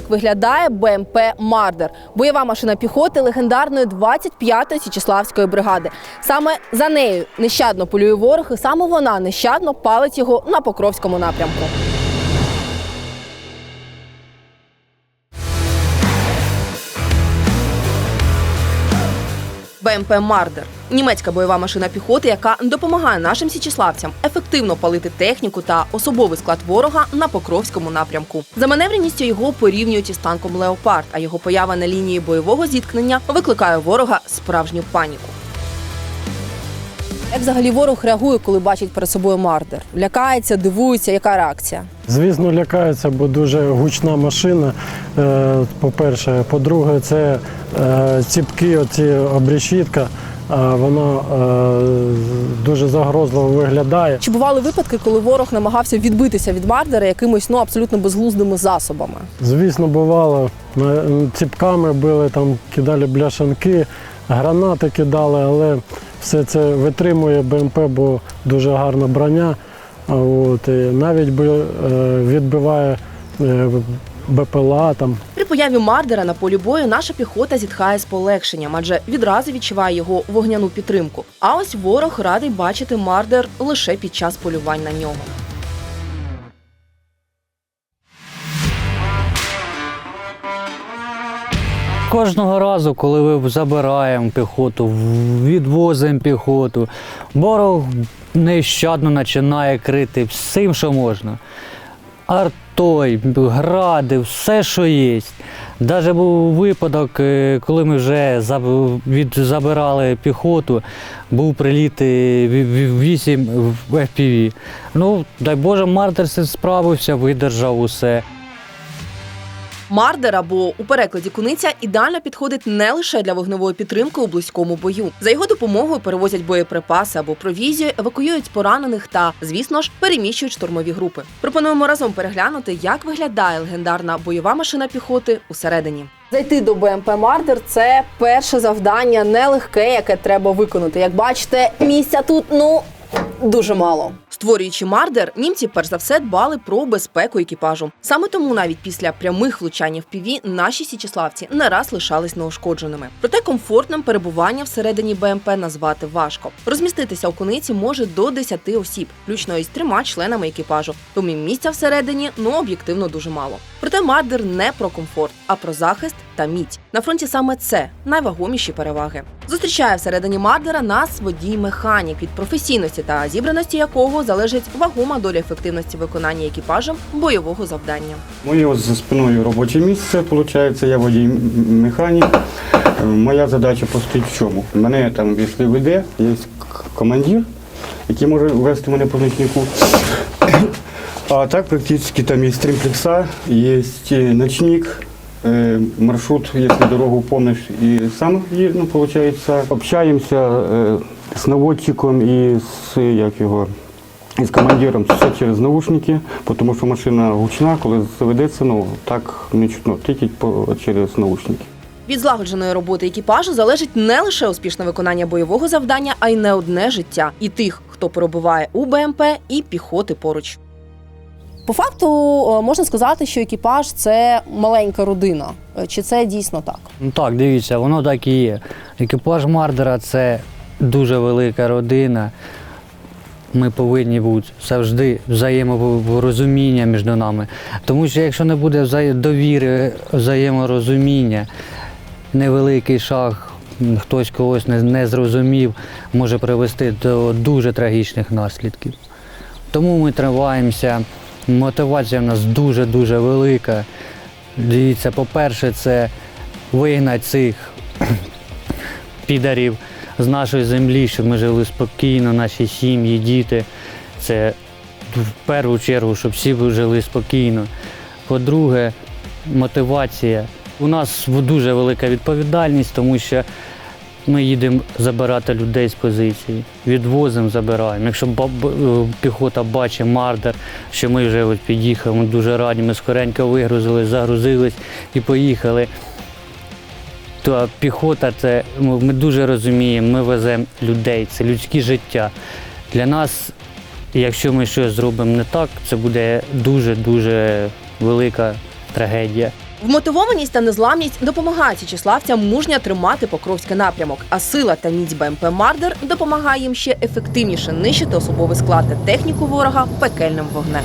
так виглядає БМП Мардер, бойова машина піхоти легендарної 25-ї Січеславської бригади. Саме за нею нещадно полює ворог, і саме вона нещадно палить його на Покровському напрямку. БМП Мардер німецька бойова машина піхоти, яка допомагає нашим січеславцям ефективно палити техніку та особовий склад ворога на Покровському напрямку. За маневреністю його порівнюють із танком Леопард, а його поява на лінії бойового зіткнення викликає ворога справжню паніку. Як взагалі ворог реагує, коли бачить перед собою мардер? Лякається, дивується, яка реакція? Звісно, лякаються, бо дуже гучна машина. е, По-перше, по-друге, це е, ціпки, оці обрішітка, воно е, дуже загрозливо виглядає. Чи бували випадки, коли ворог намагався відбитися від мардера якимось ну абсолютно безглуздими засобами? Звісно, бувало. Ціпками били, там кидали бляшанки, гранати кидали, але все це витримує БМП, бо дуже гарна броня. От, і навіть е, відбиває е, БПЛА там. При появі мардера на полі бою наша піхота зітхає з полегшенням, адже відразу відчуває його вогняну підтримку. А ось ворог радий бачити мардер лише під час полювань на нього. Кожного разу, коли ми забираємо піхоту, відвозимо піхоту, ворог нещадно починає крити всім, що можна. Артой, гради, все, що є. Навіть був випадок, е, коли ми вже забирали піхоту, був приліт е, ві- ві- 8 в FPV. Ну, дай Боже, Мартер справився, видержав усе. Мардер або у перекладі куниця ідеально підходить не лише для вогневої підтримки у близькому бою. За його допомогою перевозять боєприпаси або провізію, евакуюють поранених та, звісно ж, переміщують штурмові групи. Пропонуємо разом переглянути, як виглядає легендарна бойова машина піхоти усередині. Зайти до БМП Мардер це перше завдання нелегке, яке треба виконати. Як бачите, місця тут ну дуже мало. Створюючи мардер, німці перш за все дбали про безпеку екіпажу. Саме тому навіть після прямих влучань в піві наші січеславці не раз лишались неушкодженими. Проте комфортним перебування всередині БМП назвати важко. Розміститися у куниці може до 10 осіб, включно із трьома членами екіпажу. Тому місця всередині ну об'єктивно дуже мало. Проте мардер не про комфорт, а про захист та міць. На фронті саме це найвагоміші переваги. Зустрічає всередині мардера нас водій-механік, від професійності та зібраності якого залежить вагома доля ефективності виконання екіпажем бойового завдання. Моє ось за спиною робоче місце, виходить, я водій механік. Е, Моя задача постоїть в чому? Мене там, якщо веде, є командир, який може вести мене по значнику. А так практично там є тримплекса, є ночник, е, маршрут, якщо дорогу помниш, і сам є, ну, виходить, общаємося е, з наводчиком і з як його. І з командиром все через наушники, тому що машина гучна, коли заведеться, ну так не чутно, тільки по, через наушники. Від злагодженої роботи екіпажу залежить не лише успішне виконання бойового завдання, а й не одне життя і тих, хто перебуває у БМП, і піхоти поруч. По факту е, можна сказати, що екіпаж це маленька родина. Е, Чи це дійсно так? Ну так, дивіться, воно так і є. Екіпаж Мардера це дуже велика родина. Ми повинні бути завжди взаєморозуміння між нами. Тому що якщо не буде довіри, взаєморозуміння, невеликий шаг, хтось когось не зрозумів, може привести до дуже трагічних наслідків. Тому ми триваємося. Мотивація в нас дуже-дуже велика. Дивіться, по-перше, це вигнати цих підарів з нашої землі, щоб ми жили спокійно, наші сім'ї, діти. Це в першу чергу, щоб всі жили спокійно. По-друге, мотивація. У нас дуже велика відповідальність, тому що ми їдемо забирати людей з позиції, відвозимо, забираємо. Якщо е, піхота бачить мардер, що ми вже от під'їхали, ми дуже раді, ми скоренько вигрузили, загрузились і поїхали. То піхота це ми ми дуже розуміємо, ми веземо людей, це людське життя. Для нас, якщо ми щось зробимо не так, це буде дуже-дуже велика трагедія. Вмотивованість та незламність допомагають січеславцям мужньо тримати покровський напрямок, а сила та міць БМП Мардер допомагає їм ще ефективніше нищити особовий склад та техніку ворога пекельним вогнем.